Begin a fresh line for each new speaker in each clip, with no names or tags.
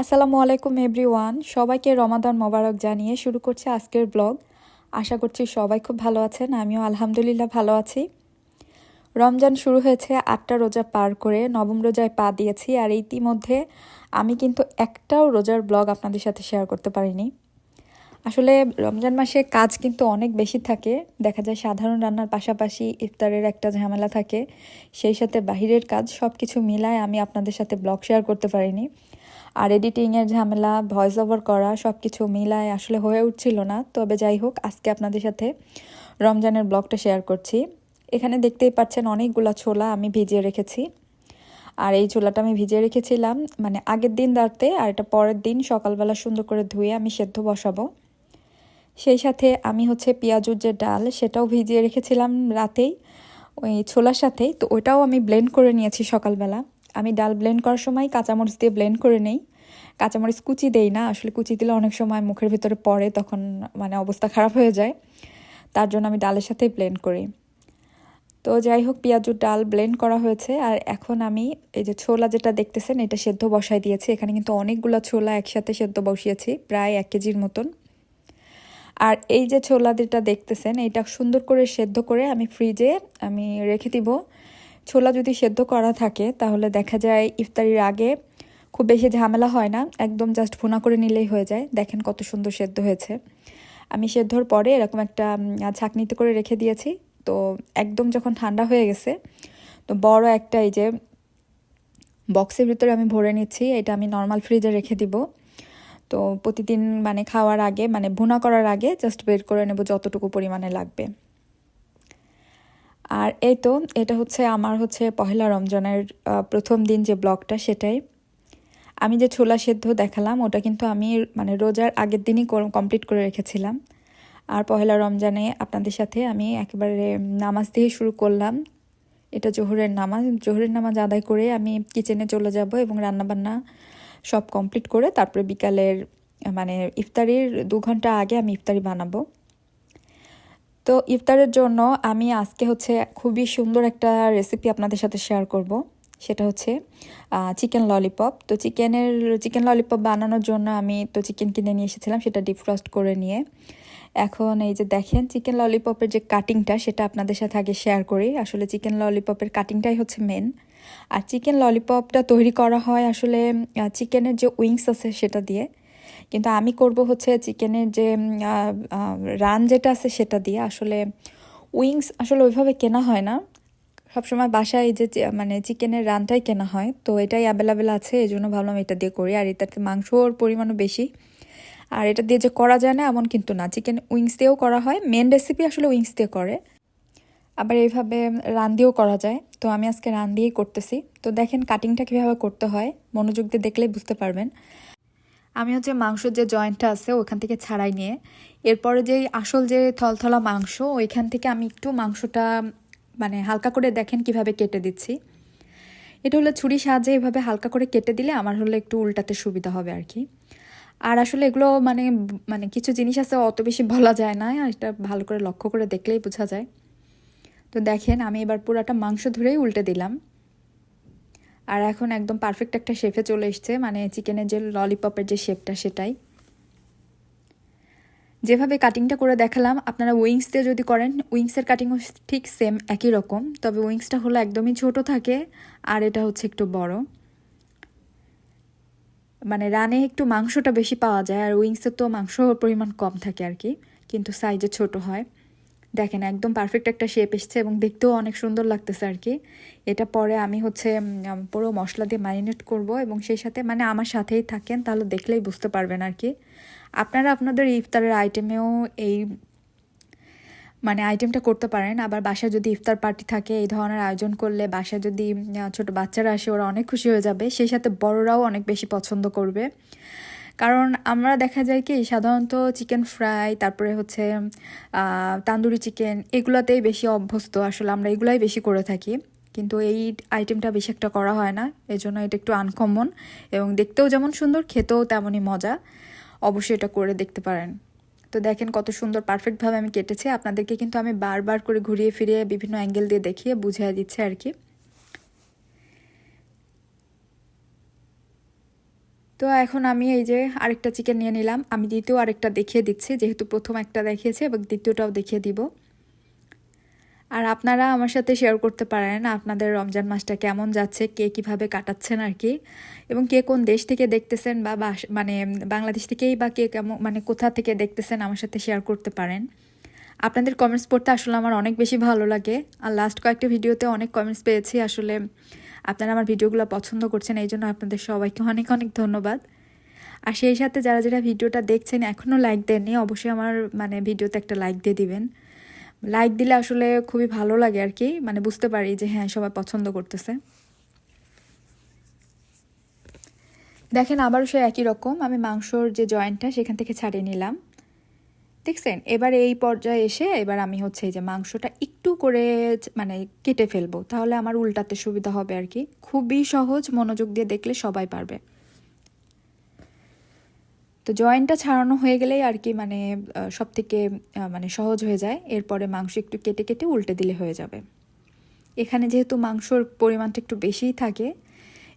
আসসালামু আলাইকুম, এভরিওয়ান। সবাইকে রমাদান মোবারক জানিয়ে শুরু করছে আজকের ব্লগ। আশা করছি সবাই খুব ভালো আছেন, আমিও আলহামদুলিল্লাহ ভালো আছি। রমজান শুরু হয়েছে আটটা রোজা পার করে, নবম রোজায় পা দিয়েছি, আর ইতিমধ্যে আমি কিন্তু একটাও রোজার ব্লগ আপনাদের সাথে শেয়ার করতে পারিনি। আসলে রমজান মাসে কাজ কিন্তু অনেক বেশি থাকে, দেখা যায় সাধারণ রান্নার পাশাপাশি ইফতারের একটা ঝামেলা থাকে, সেই সাথে বাহিরের কাজ সব কিছু মিলায় আমি আপনাদের সাথে ব্লগ শেয়ার করতে পারিনি। আর এডিটিংয়ের ঝামেলা ভয়েস ওভার করা সব কিছু মিলায় আসলে হয়ে উঠছিল না। তবে যাই হোক, আজকে আপনাদের সাথে রমজানের ব্লগটা শেয়ার করছি। এখানে দেখতেই পাচ্ছেন অনেকগুলো ছোলা আমি ভিজিয়ে রেখেছি। আর এই ছোলাটা আমি ভিজিয়ে রেখেছিলাম মানে আগের দিন রাতে, আর এটা পরের দিন সকালবেলা সুন্দর করে ধুয়ে আমি সেদ্ধ বসাবো। সেই সাথে আমি হচ্ছে পেঁয়াজুর যে ডাল, সেটাও ভিজিয়ে রেখেছিলাম রাতেই, ওই ছোলার সাথেই। তো ওইটাও আমি ব্লেন্ড করে নিয়েছি সকালবেলা। আমি ডাল ব্লেন্ড করার সময় কাঁচামরিচ দিয়ে ব্লেন্ড করে নেই। কাঁচামরিচ কুচি দেই না। আসলে কুচি দিলে অনেক সময় মুখের ভিতরে পড়ে, তখন মানে অবস্থা খারাপ হয়ে যায়। তার জন্য আমি ডালের সাথেই ব্লেন্ড করি। তো যাই হোক, পেঁয়াজুর ডাল ব্লেন্ড করা হয়েছে। আর এখন আমি এই যে ছোলা যেটা দেখতেছেন, এটা সেদ্ধ বসাই দিয়েছি। এখানে কিন্তু অনেকগুলো ছোলা একসাথে সেদ্ধ বসিয়েছি, প্রায় এক কেজির মতন। আর এই যে ছোলা যেটা দেখতেছেন, এটা সুন্দর করে সেদ্ধ করে আমি ফ্রিজে আমি রেখে দিব। ছোলা যদি সেদ্ধ করা থাকে, তাহলে দেখা যায় ইফতারির আগে খুব বেশি ঝামেলা হয় না, একদম জাস্ট ভুনা করে নিলেই হয়ে যায়। দেখেন কত সুন্দর সেদ্ধ হয়েছে। আমি সেদ্ধর পরে এরকম একটা ছাকনিতে করে রেখে দিয়েছি। তো একদম যখন ঠান্ডা হয়ে গেছে, তো বড় একটা এই যে বক্সের ভিতরে আমি ভরে নিচ্ছি, এটা আমি নর্মাল ফ্রিজে রেখে দিব। তো প্রতিদিন মানে খাওয়ার আগে মানে ভুনা করার আগে জাস্ট বের করে নেব যতটুকু পরিমাণে লাগবে। আর এই তো, এটা হচ্ছে আমার হচ্ছে পহেলা রমজানের প্রথম দিন যে ব্লগটা, সেটাই। আমি যে ছোলা সেদ্ধ দেখালাম, ওটা কিন্তু আমি মানে রোজার আগের দিনই কমপ্লিট করে রেখেছিলাম। আর পহেলা রমজানে আপনাদের সাথে আমি একেবারে নামাজ দিয়ে শুরু করলাম। এটা জোহরের নামাজ। জোহরের নামাজ আদায় করে আমি কিচেনে চলে যাব এবং রান্নাবান্না সব কমপ্লিট করে তারপরে বিকালের মানে ইফতারির দু ঘণ্টা আগে আমি ইফতারি বানাবো। তো ইফতারের জন্য আমি আজকে হচ্ছে খুবই সুন্দর একটা রেসিপি আপনাদের সাথে শেয়ার করব। সেটা হচ্ছে চিকেন ললিপপ। তো চিকেনের, চিকেন ললিপপ বানানোর জন্য আমি তো চিকেন কিনে নিয়ে এসেছিলাম, সেটা ডিফ্রস্ট করে নিয়ে। এখন এই যে দেখেন, চিকেন ললিপপের যে কাটিংটা সেটা আপনাদের সাথে আগে শেয়ার করি। আসলে চিকেন ললিপপের কাটিংটাই হচ্ছে মেন আর চিকেন ললিপপটা তৈরি করা হয় আসলে চিকেনের যে উইংস আছে সেটা দিয়ে। কিন্তু আমি করব হচ্ছে চিকেনের যে রান যেটা আছে সেটা দিয়ে। আসলে উইংস আসলে ওইভাবে কেনা হয় না। সবসময় বাসায় যে মানে চিকেনের রানটাই কেনা হয়। তো এটাই অ্যাভেলেবেল আছে এই জন্য ভাবলাম এটা দিয়ে করি। আর এটাতে মাংসর পরিমাণও বেশি। আর এটা দিয়ে যে করা যায় না, এমন কিন্তু না। চিকেন উইংস দিয়েও করা হয়। মেন রেসিপি আসলে উইংস দিয়ে করে। আবার এইভাবে রান দিয়েও করা যায়। তো আমি আজকে রান দিয়েই করতেছি। তো দেখেন কাটিংটা কীভাবে করতে হয়। মনোযোগ দিয়ে দেখলেই বুঝতে পারবেন। আমি হচ্ছে মাংসর যে জয়েন্টটা আছে, ওখান থেকে ছাড়াই নিয়ে। এরপরে যে আসল যে থলথলা মাংস, ওইখান থেকে আমি একটু মাংসটা মানে হালকা করে দেখেন কীভাবে কেটে দিচ্ছি। এটা হলো ছুরি সাহায্যে এভাবে হালকা করে কেটে দিলে আমার হলো একটু উল্টাতে সুবিধা হবে আর কি। আর আসলে এগুলো মানে মানে কিছু জিনিস আছে অত বেশি বলা যায় না এটা ভালো করে লক্ষ্য করে দেখলেই বোঝা যায়। তো দেখেন আমি এবার পুরাটা মাংস ধরেই উল্টে দিলাম। আর এখন একদম পারফেক্ট একটা শেফে চলে এসছে মানে চিকেনের যে ললিপপের যে শেপটা সেটাই। যেভাবে কাটিংটা করে দেখালাম, আপনারা উইংস দিয়ে যদি করেন উইংসের কাটিংও ঠিক সেম একই রকম, তবে উইংসটা হলো একদমই ছোট থাকে, আর এটা হচ্ছে একটু বড়। মানে রানে একটু মাংসটা বেশি পাওয়া যায়, আর উইংসের তো মাংস পরিমাণ কম থাকে আর কি, কিন্তু সাইজে ছোট হয়। দেখেন, একদম পারফেক্ট একটা শেপ এসছে এবং দেখতেও অনেক সুন্দর লাগতেছে আর কি। এটা পরে আমি হচ্ছে পুরো মশলা দিয়ে ম্যারিনেট করব এবং সেই সাথে মানে আমার সাথেই থাকেন, তাহলে দেখলেই বুঝতে পারবেন আর কি। আপনারা আপনাদের ইফতারের আইটেমেও এই মানে আইটেমটা করতে পারেন। আবার বাসায় যদি ইফতার পার্টি থাকে, এই ধরনের আয়োজন করলে বাসায় যদি ছোট বাচ্চারা আসে, ওরা অনেক খুশি হয়ে যাবে। সেই সাথে বড়রাও অনেক বেশি পছন্দ করবে। কারণ আমরা দেখা যায় কি, সাধারণত চিকেন ফ্রাই তারপরে হচ্ছে তান্দুরি চিকেন এগুলোতেই বেশি অভ্যস্ত। আসলে আমরা এগুলাই বেশি করে থাকি। কিন্তু এই আইটেমটা বেশি একটা করা হয় না। এই জন্য এটা একটু আনকমন এবং দেখতেও যেমন সুন্দর, খেতেও তেমনই মজা। অবশ্যই এটা করে দেখতে পারেন। তো দেখেন কত সুন্দর পারফেক্টভাবে আমি কেটেছি। আপনাদেরকে কিন্তু আমি বারবার করে ঘুরিয়ে ফিরিয়ে বিভিন্ন অ্যাঙ্গেল দিয়ে দেখিয়ে বুঝিয়ে দিচ্ছে আর কি। তো এখন আমি এই যে আরেকটা চিকেন নিয়ে নিলাম। আমি দ্বিতীয় আরেকটা দেখিয়ে দিচ্ছি, যেহেতু প্রথম একটা দেখিয়েছি এবং দ্বিতীয়টাও দেখিয়ে দিব। আর আপনারা আমার সাথে শেয়ার করতে পারেন আপনাদের রমজান মাসটা কেমন যাচ্ছে, কে কীভাবে কাটাচ্ছেন আর কি এবং কে কোন দেশ থেকে দেখতেছেন বা মানে বাংলাদেশ থেকেই বা কে কেমন মানে কোথা থেকে দেখতেছেন আমার সাথে শেয়ার করতে পারেন। আপনাদের কমেন্টস পড়তে আসলে আমার অনেক বেশি ভালো লাগে। আর লাস্ট কয়েকটা ভিডিওতে অনেক কমেন্টস পেয়েছি আসলে আপনারা আমার ভিডিওগুলো পছন্দ করছেন, এই জন্য আপনাদের সবাইকে অনেক অনেক ধন্যবাদ। আর সেই সাথে যারা যারা ভিডিওটা দেখছেন এখনও লাইক দেননি, অবশ্যই আমার মানে ভিডিওতে একটা লাইক দিয়ে দিবেন। লাইক দিলে আসলে খুবই ভালো লাগে আর কি। মানে বুঝতে পারি যে হ্যাঁ সবাই পছন্দ করতেছে। দেখেন আবারও সে একই রকম, আমি মাংসর যে জয়েন্টটা সেখান থেকে ছাড়িয়ে নিলাম। দেখছেন? এবার এই পর্যায়ে এসে এবার আমি হচ্ছে এই যে মাংসটা একটু করে মানে কেটে ফেলব, তাহলে আমার উল্টাতে সুবিধা হবে আর কি। খুবই সহজ মনোযোগ দিয়ে দেখলে সবাই পারবে। তো জয়েন্টটা ছাড়ানো হয়ে গেলেই আর কি মানে সব থেকে মানে সহজ হয়ে যায়। এরপরে মাংস একটু কেটে কেটে উল্টে দিলে হয়ে যাবে। এখানে যেহেতু মাংসর পরিমাণটা একটু বেশিই থাকে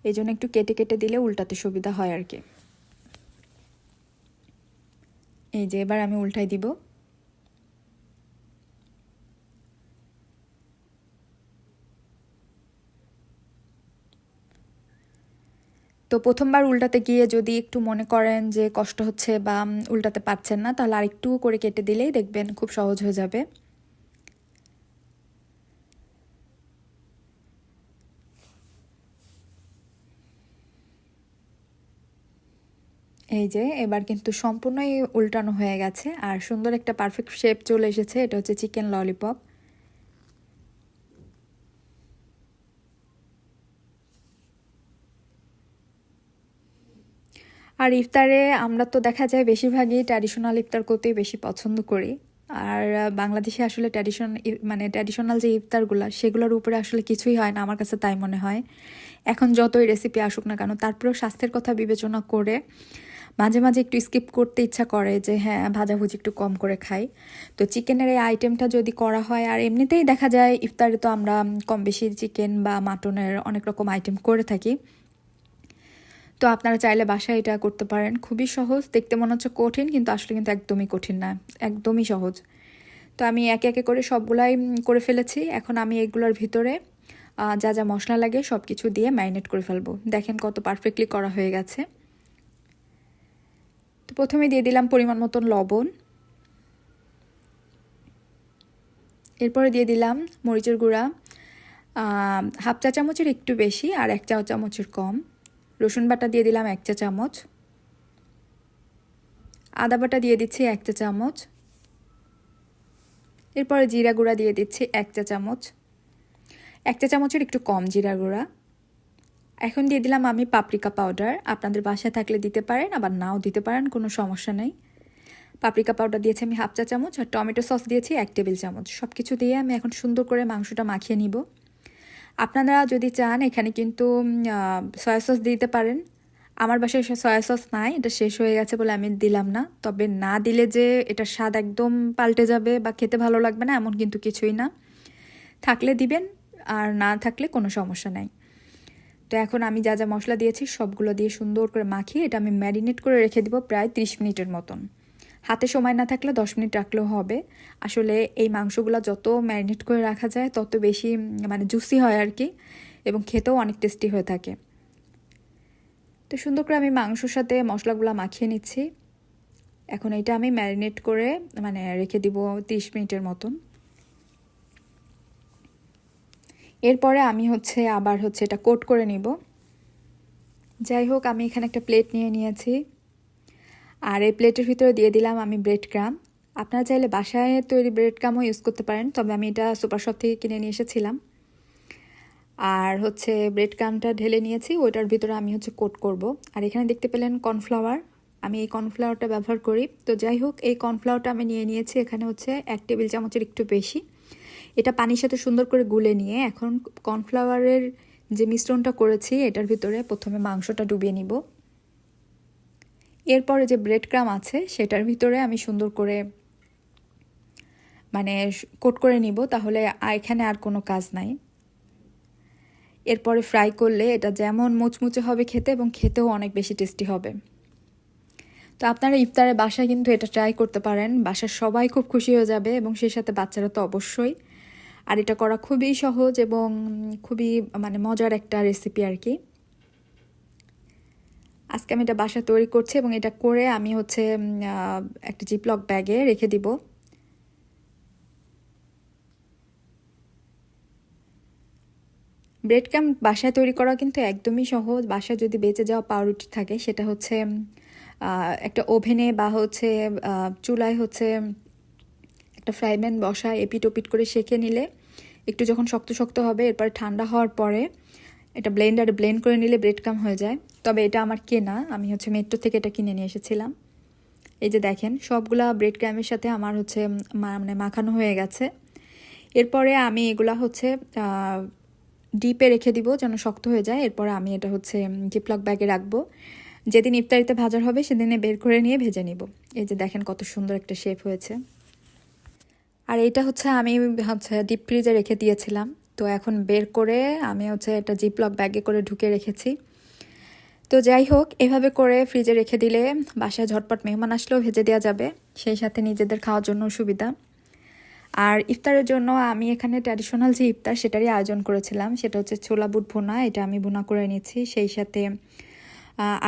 এই জন্য একটু কেটে কেটে দিলে উল্টাতে সুবিধা হয় আর কি। এই যে এবার আমি উল্টাই দিব। তো প্রথমবার উল্টাতে গিয়ে যদি একটু মনে করেন যে কষ্ট হচ্ছে বা উল্টাতে পারছেন না, তাহলে আরেকটু করে কেটে দিলেই দেখবেন খুব সহজ হয়ে যাবে। এই যে, এবার কিন্তু সম্পূর্ণই উল্টানো হয়ে গেছে, আর সুন্দর একটা পারফেক্ট শেপ চলে এসেছে, এটা হচ্ছে চিকেন ললিপপ আর ইফতারে আমরা তো দেখা যায় বেশিরভাগই ট্র্যাডিশনাল ইফতার করতেই বেশি পছন্দ করি। আর বাংলাদেশে আসলে ট্র্যাডিশন মানে ট্র্যাডিশনাল যে ইফতারগুলো, সেগুলোর উপরে আসলে কিছুই হয় না, আমার কাছে তাই মনে হয়। এখন যতই রেসিপি আসুক না কেন, তারপরেও স্বাস্থ্যের কথা বিবেচনা করে মাঝে মাঝে একটু স্কিপ করতে ইচ্ছা করে যে হ্যাঁ ভাজাভুজি একটু কম করে খাই। তো চিকেনের এই আইটেমটা যদি করা হয়, আর এমনিতেই দেখা যায় ইফতারে তো আমরা কম বেশি চিকেন বা মাটনের অনেক রকম আইটেম করে থাকি। তো আপনারা চাইলে বাসায় এটা করতে পারেন। খুবই সহজ, দেখতে মনে হচ্ছে কঠিন, কিন্তু আসলে কিন্তু একদমই কঠিন না। একদমই সহজ। তো আমি একে একে করে সবগুলাই করে ফেলেছি। এখন আমি এগুলোর ভিতরে যা যা মশলা লাগে সব কিছু দিয়ে ম্যারিনেট করে ফেলব। দেখেন কত পারফেক্টলি করা হয়ে গেছে। তো প্রথমে দিয়ে দিলাম পরিমাণ মতন লবণ। এরপরে দিয়ে দিলাম মরিচের গুঁড়া। হাফ চা চামচের একটু বেশি আর এক চা চামচের কম। রসুন বাটা দিয়ে দিলাম এক চা চামচ। আদা বাটা দিয়ে দিচ্ছি এক চা চামচ। এরপরে জিরা গুঁড়া দিয়ে দিচ্ছি এক চা চামচ। এক চা চামচের একটু কম জিরা গুঁড়া। এখন দিয়ে দিলাম আমি পাপরিকা পাউডার। আপনাদের বাসায় থাকলে দিতে পারেন, আবার নাও দিতে পারেন, কোনো সমস্যা নেই। পাপরিকা পাউডার দিয়েছি আমি হাফ চা চামচ আর টমেটো সস দিয়েছি এক টেবিল চামচ। সব কিছু দিয়ে আমি এখন সুন্দর করে মাংসটা মাখিয়ে নিব। আপনারা যদি চান, এখানে কিন্তু সয়া সস দিতে পারেন। আমার বাসায় সয়া সস নাই, এটা শেষ হয়ে গেছে বলে আমি দিলাম না। তবে না দিলে যে এটা স্বাদ একদম পাল্টে যাবে বা খেতে ভালো লাগবে না, এমন কিন্তু কিছুই না। থাকলে দিবেন, আর না থাকলে কোনো সমস্যা নাই। তো এখন আমি যা যা মশলা দিয়েছি, সবগুলো দিয়ে সুন্দর করে মাখিয়ে এটা আমি ম্যারিনেট করে রেখে দিব প্রায় ত্রিশ মিনিটের মতন। হাতে সময় না থাকলে দশ মিনিট রাখলেও হবে। আসলে এই মাংসগুলো যত ম্যারিনেট করে রাখা যায়, তত বেশি মানে জুসি হয় আর কি এবং খেতেও অনেক টেস্টি হয়ে থাকে। তো সুন্দর করে আমি মাংসর সাথে মশলাগুলো মাখিয়ে নিচ্ছি। এখন এটা আমি ম্যারিনেট করে মানে রেখে দিব তিরিশ মিনিটের মতন। এরপরে আমি হচ্ছে আবার হচ্ছে এটা কোট করে নিব। যাই হোক, আমি এখানে একটা প্লেট নিয়ে নিয়েছি। আর এই প্লেটের ভিতরে দিয়ে দিলাম আমি ব্রেড ক্রাম আপনারা চাইলে বাসায় তৈরি ব্রেড ক্রামও ইউজ করতে পারেন, তবে আমি এটা সুপার শপ থেকে কিনে নিয়ে এসেছিলাম। আর হচ্ছে ব্রেড ক্রামটা ঢেলে নিয়েছি, ওইটার ভিতরে আমি হচ্ছে কোট করব। আর এখানে দেখতে পেলেন কর্নফ্লাওয়ার আমি এই কর্নফ্লাওয়ারটা ব্যবহার করি। তো যাই হোক, এই কর্নফ্লাওয়ারটা আমি নিয়ে নিয়েছি, এখানে হচ্ছে এক টেবিল চামচের একটু বেশি। এটা পানির সাথে সুন্দর করে গুলে নিয়ে এখন কর্নফ্লাওয়ারের যে মিশ্রণটা করেছি, এটার ভিতরে প্রথমে মাংসটা ডুবিয়ে নিব। এরপরে যে ব্রেড ক্রাম আছে, সেটার ভিতরে আমি সুন্দর করে মানে কোট করে নিব, তাহলে এখানে আর কোনো কাজ নাই। এরপরে ফ্রাই করলে এটা যেমন মুচমুচে হবে খেতে এবং খেতেও অনেক বেশি টেস্টি হবে। তো আপনারা ইফতারে বাসায় কিন্তু এটা ট্রাই করতে পারেন, বাসার সবাই খুব খুশি হয়ে যাবে এবং সেই সাথে বাচ্চারা তো অবশ্যই। আর এটা করা খুবই সহজ এবং খুবই মানে মজার একটা রেসিপি আর কি। আজকে আমি এটা বাসা তৈরি করছি এবং এটা করে আমি হচ্ছে একটা জিপলক ব্যাগে রেখে দিব। ব্রেড ক্যাম বাসায় তৈরি করা কিন্তু একদমই সহজ। বাসায় যদি বেঁচে যাওয়া পাউরুটি থাকে, সেটা হচ্ছে একটা ওভেনে বা হচ্ছে চুলায় হচ্ছে, একটা ফ্রাই প্যান বসা এপিট ওপিট করে সেঁকে নিলে একটু যখন শক্ত শক্ত হবে, এরপর ঠান্ডা হওয়ার পরে এটা ব্লেন্ডারে ব্লেন্ড করে নিলে ব্রেড কাম হয়ে যায়। তবে এটা আমার কেনা, আমি হচ্ছে মেট্রো থেকে এটা কিনে নিয়ে এসেছিলাম। এই যে দেখেন, সবগুলা ব্রেড ক্রামের সাথে আমার হচ্ছে মানে মাখানো হয়ে গেছে। এরপরে আমি এগুলা হচ্ছে ডিপে রেখে দিব যেন শক্ত হয়ে যায়। এরপরে আমি এটা হচ্ছে জিপলক ব্যাগে রাখব। যেদিন ইফতারিতে ভাজার হবে, সেদিনে বের করে নিয়ে ভেজে নিব। এই যে দেখেন কত সুন্দর একটা শেপ হয়েছে। আর এইটা হচ্ছে আমি হচ্ছে ডিপ ফ্রিজে রেখে দিয়েছিলাম। তো এখন বের করে আমি হচ্ছে একটা জিপলক ব্যাগে করে ঢুকে রেখেছি। তো যাই হোক, এভাবে করে ফ্রিজে রেখে দিলে বাসায় ঝটপট মেহমান আসলেও ভেজে দেওয়া যাবে, সেই সাথে নিজেদের খাওয়ার জন্য সুবিধা। আর ইফতারের জন্য আমি এখানে ট্র্যাডিশনাল যে ইফতার সেটারই আয়োজন করেছিলাম, সেটা হচ্ছে ছোলা বুট ভুনা, এটা আমি ভুনা করে নিয়েছি। সেই সাথে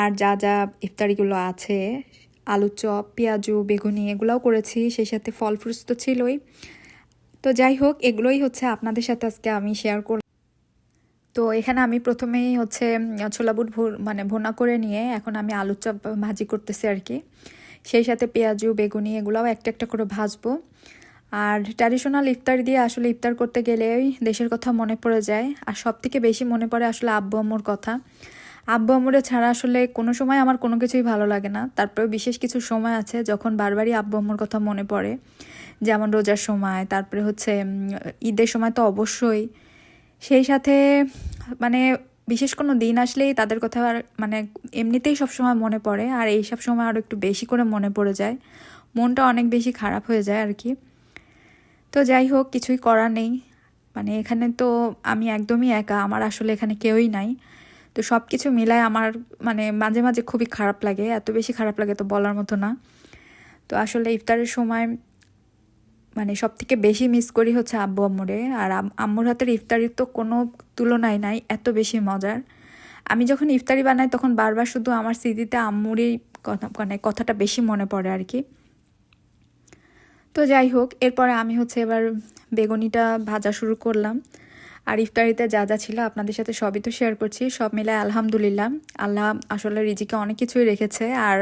আর যা যা ইফতারিগুলো আছে আলু চপ, পেঁয়াজু, বেগুনি এগুলোও করেছি। সেই সাথে ফল ফ্রুটস তো ছিলই। তো যাই হোক, এগুলোই হচ্ছে আপনাদের সাথে আজকে আমি শেয়ার করলাম। তো এখানে আমি প্রথমেই হচ্ছে ছোলা বুট মানে ভোনা করে নিয়ে এখন আমি আলুর চপ ভাজি করতেছি আর কি। সেই সাথে পেঁয়াজু, বেগুনি এগুলোও একটা একটা করে ভাজবো। আর ট্র্যাডিশনাল ইফতার দিয়ে আসলে ইফতার করতে গেলেই দেশের কথা মনে পড়ে যায়। আর সব থেকে বেশি মনে পড়ে আসলে আব্বু আম্মুর কথা। আব্বু আম্মুরে ছাড়া আসলে কোনো সময় আমার কোনো কিছুই ভালো লাগে না। তারপরে বিশেষ কিছু সময় আছে যখন বারবারই আব্বু আম্মুর কথা মনে পড়ে। যেমন রোজার সময়, তারপরে হচ্ছে ঈদের সময় তো অবশ্যই। সেই সাথে মানে বিশেষ কোনো দিন আসলেই তাদের কথা আর মানে এমনিতেই সবসময় মনে পড়ে, আর এই সব সময় আরও একটু বেশি করে মনে পড়ে যায়। মনটা অনেক বেশি খারাপ হয়ে যায় আর কি। তো যাই হোক, কিছুই করা নেই। মানে এখানে তো আমি একদমই একা, আমার আসলে এখানে কেউই নাই। তো সব কিছু মিলায় আমার মানে মাঝে মাঝে খুবই খারাপ লাগে, এত বেশি খারাপ লাগে তো বলার মতো না। তো আসলে ইফতারের সময় মানে সব থেকে বেশি মিস করি হচ্ছে আব্বু আম্মুরে। আর আম্মুর হাতের ইফতারির তো কোনো তুলনাই নাই, এত বেশি মজার। আমি যখন ইফতারি বানাই তখন বারবার শুধু আমার স্মৃতিতে আম্মুরই কথা মানে কথাটা বেশি মনে পড়ে আর কি। তো যাই হোক, এরপরে আমি হচ্ছে এবার বেগুনিটা ভাজা শুরু করলাম। আর ইফতারিতে যা যা ছিল আপনাদের সাথে সবই তো শেয়ার করছি, সব মিলায় আলহামদুলিল্লাহ। আল্লাহ আসলে রিজিকে অনেক কিছুই রেখেছে। আর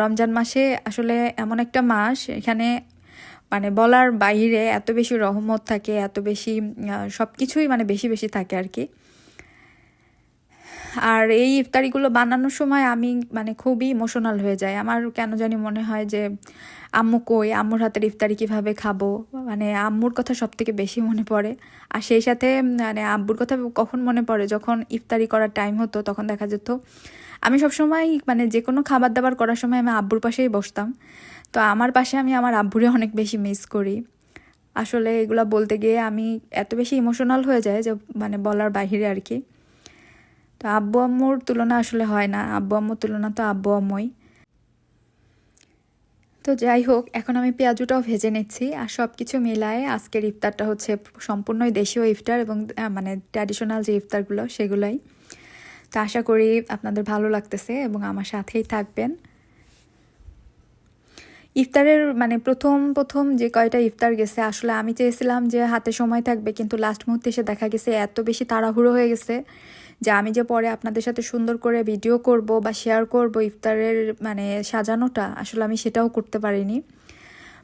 রমজান মাসে আসলে এমন একটা মাস, এখানে মানে বলার বাইরে এত বেশি রহমত থাকে, এত বেশি সব কিছুই মানে বেশি বেশি থাকে আর কি আর এই ইফতারিগুলো বানানোর সময় আমি মানে খুবই ইমোশনাল হয়ে যায় আমার কেন জানি মনে হয় যে, আম্মু কই, আম্মুর হাতের ইফতারি কীভাবে খাব? মানে আম্মুর কথা সব থেকে বেশি মনে পড়ে। আর সেই সাথে মানে আব্বুর কথা কখন মনে পড়ে? যখন ইফতারি করার টাইম হতো, তখন দেখা যেত আমি সবসময় মানে যে কোনো খাবার দাবার করার সময় আমি আব্বুর পাশেই বসতাম। তো আমার পাশে আমি আমার আব্বুরে অনেক বেশি মিস করি। আসলে এগুলো বলতে গিয়ে আমি এত বেশি ইমোশনাল হয়ে যায় যে মানে বলার বাহিরে আর কি। তো আব্বু আম্মুর তুলনা আসলে হয় না। আব্বু আম্মুর তুলনা তো আব্বু আম্মুই। তো যাই হোক, এখন আমি পেঁয়াজুটাও ভেজে নিচ্ছি আর সব কিছু মিলায় আজকের ইফতারটা হচ্ছে সম্পূর্ণই দেশীয় ইফতার এবং মানে ট্র্যাডিশনাল যে ইফতারগুলো সেগুলোই। তো আশা করি আপনাদের ভালো লাগতেছে এবং আমার সাথেই থাকবেন। ইফতারের মানে প্রথম প্রথম যে কয়টা ইফতার গেছে, আসলে আমি চেয়েছিলাম যে হাতে সময় থাকবে, কিন্তু লাস্ট মুহূর্তে এসে দেখা গেছে এত বেশি তাড়াহুড়ো হয়ে গেছে যে আমি যে পরে আপনাদের সাথে সুন্দর করে ভিডিও করব বা শেয়ার করব ইফতারের মানে সাজানোটা, আসলে আমি সেটাও করতে পারিনি।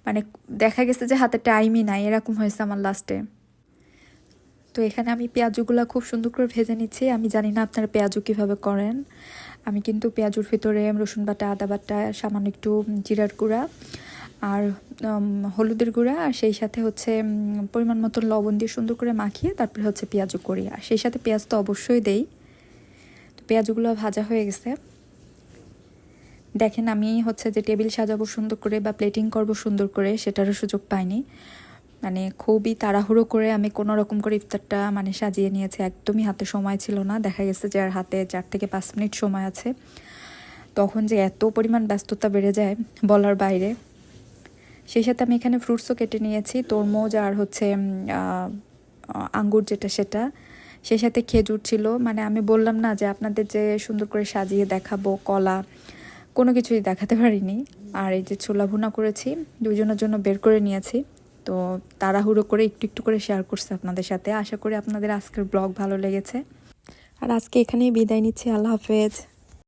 মানে দেখা গেছে যে হাতে টাইমই নাই, এরকম হয়েছে আমার লাস্টে তো এখানে আমি পেঁয়াজুগুলো খুব সুন্দর করে ভেজে নিচ্ছি। আমি জানি না আপনারা পেঁয়াজু কীভাবে করেন। আমি কিন্তু পেঁয়াজুর ভিতরে রসুন বাটা, আদা বাটা, সামান্য একটু জিরার গুঁড়া আর হলুদের গুঁড়া আর সেই সাথে হচ্ছে পরিমাণ মতো লবণ দিয়ে সুন্দর করে মাখিয়ে তারপরে হচ্ছে পেঁয়াজু করি। আর সেই সাথে পেঁয়াজ তো অবশ্যই দেই। তো পেঁয়াজগুলো ভাজা হয়ে গেছে। দেখেন আমি হচ্ছে যে টেবিল সাজাবো সুন্দর করে বা প্লেটিং করব সুন্দর করে, সেটারও সুযোগ পাইনি। মানে খুবই তাড়াহুড়ো করে আমি কোনো রকম করে ইফতারটা মানে সাজিয়ে নিয়েছি। একদমই হাতে সময় ছিল না। দেখা গেছে যে আর হাতে চার থেকে পাঁচ মিনিট সময় আছে। তখন যে এত পরিমাণ ব্যস্ততা বেড়ে যায় বলার বাইরে। সেই সাথে আমি এখানে ফ্রুটসও কেটে নিয়েছি। তরমুজ আর হচ্ছে আঙ্গুর যেটা সেটা। সেই সাথে খেজুর ছিল। মানে আমি বললাম না যে আপনাদের যে সুন্দর করে সাজিয়ে দেখাবো কলা, কোনো কিছুই দেখাতে পারিনি। আর এই যে ছোলা ভুনা করেছি দুজনের জন্য বের করে নিয়েছি। তো তাড়াহুড়ো করে একটু একটু করে শেয়ার করছি আপনাদের সাথে। আশা করি আপনাদের আজকের ব্লগ ভালো লেগেছে। আর আজকে এখানেই বিদায় নিচ্ছি। আল্লাহ হাফেজ।